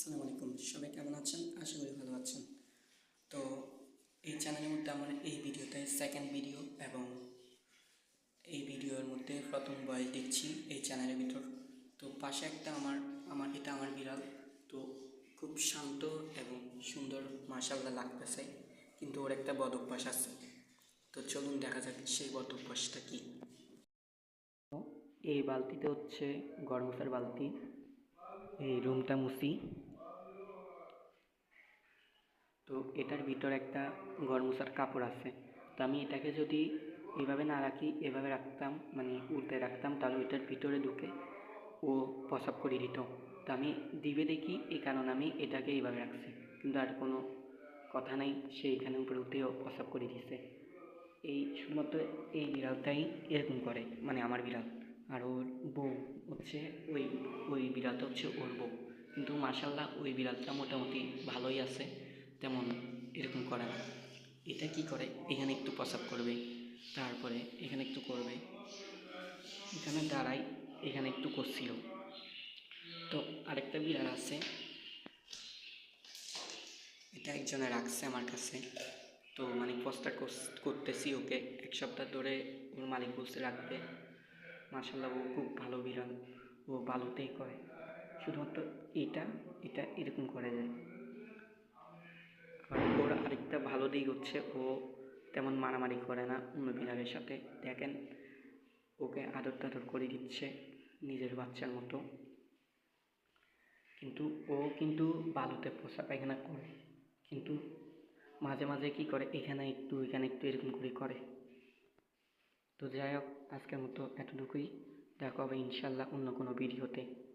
আসসালামু আলাইকুম। সবাই কেমন আছেন? আশা করি ভালো আছেন। তো এই চ্যানেলের মধ্যে আমার এই ভিডিওতে সেকেন্ড ভিডিও এবং এই ভিডিওর মধ্যে প্রথম বয়স দেখছি এই চ্যানেলের ভিতর। তো পাশে একটা আমার আমার এটা আমার বিড়াল। তো খুব শান্ত এবং সুন্দর মার্শাল্লাহ লাগতেছে, কিন্তু ওর একটা বদ অভ্যাস আছে। তো চলুন দেখা যাক সেই বদ অভ্যাসটা কী। এই বালতিতে হচ্ছে গরমসার বালতি। এই রুমটা মুছি তো এটার ভিতর একটা গরমসার কাপড় আছে। তো আমি এটাকে যদি এভাবে না রাখি, এভাবে রাখতাম মানে উল্টে রাখতাম, তাহলে ওইটার ভিতরে ঢুকে ও প্রসাব করে দিত। তো আমি দিবে দেখি এই কারণে আমি এটাকে এইভাবে রাখছি। কিন্তু আর কোনো কথা নাই, সে এখানে উপরে উঠেও প্রসাব করে দিছে। এই শুধুমাত্র এই বিড়ালটাই এরকম করে মানে আমার বিড়াল। আর ওর বউ হচ্ছে ওই ওই বিড়ালটা হচ্ছে ওর বউ। কিন্তু মার্শাল্লাহ ওই বিড়ালটা মোটামুটি ভালোই আছে। তেমন এরকম করে না। এটা কি করে? এখানে একটু প্রসাব করবে, তারপরে এখানে একটু করবে। এখানে দাঁড়াই এখানে একটু করছিল। তো আরেকটা বিড়াল আছে। এটা একজনে রাখছে আমার কাছে। তো মানে পোস্টার করতেছি ওকে। এক সপ্তাহ ধরে ওর মালিক বলছে রাখবে। মার্শাল্লাহ ও খুব ভালো বিড়াল। ও ভালোতেই করে। শুধুমাত্র এটা এটা এরকম করে যায়। ভালো দিক হচ্ছে, ও তেমন মারামারি করে না, অন্য বিড়ালের সাথে। দেখেন, ওকে আদর টাদর করে দিচ্ছে নিজের বাচ্চার মতো। কিন্তু ও কিন্তু বালুতে পোষা পায়খানা করে। কিন্তু মাঝে মাঝে কি করে, এখানে একটু এখানে একটু, এরকম করে করে। তো যাই হোক, আজকের মতো এতটুকুই। দেখা হবে ইনশাল্লাহ অন্য কোনো ভিডিওতে।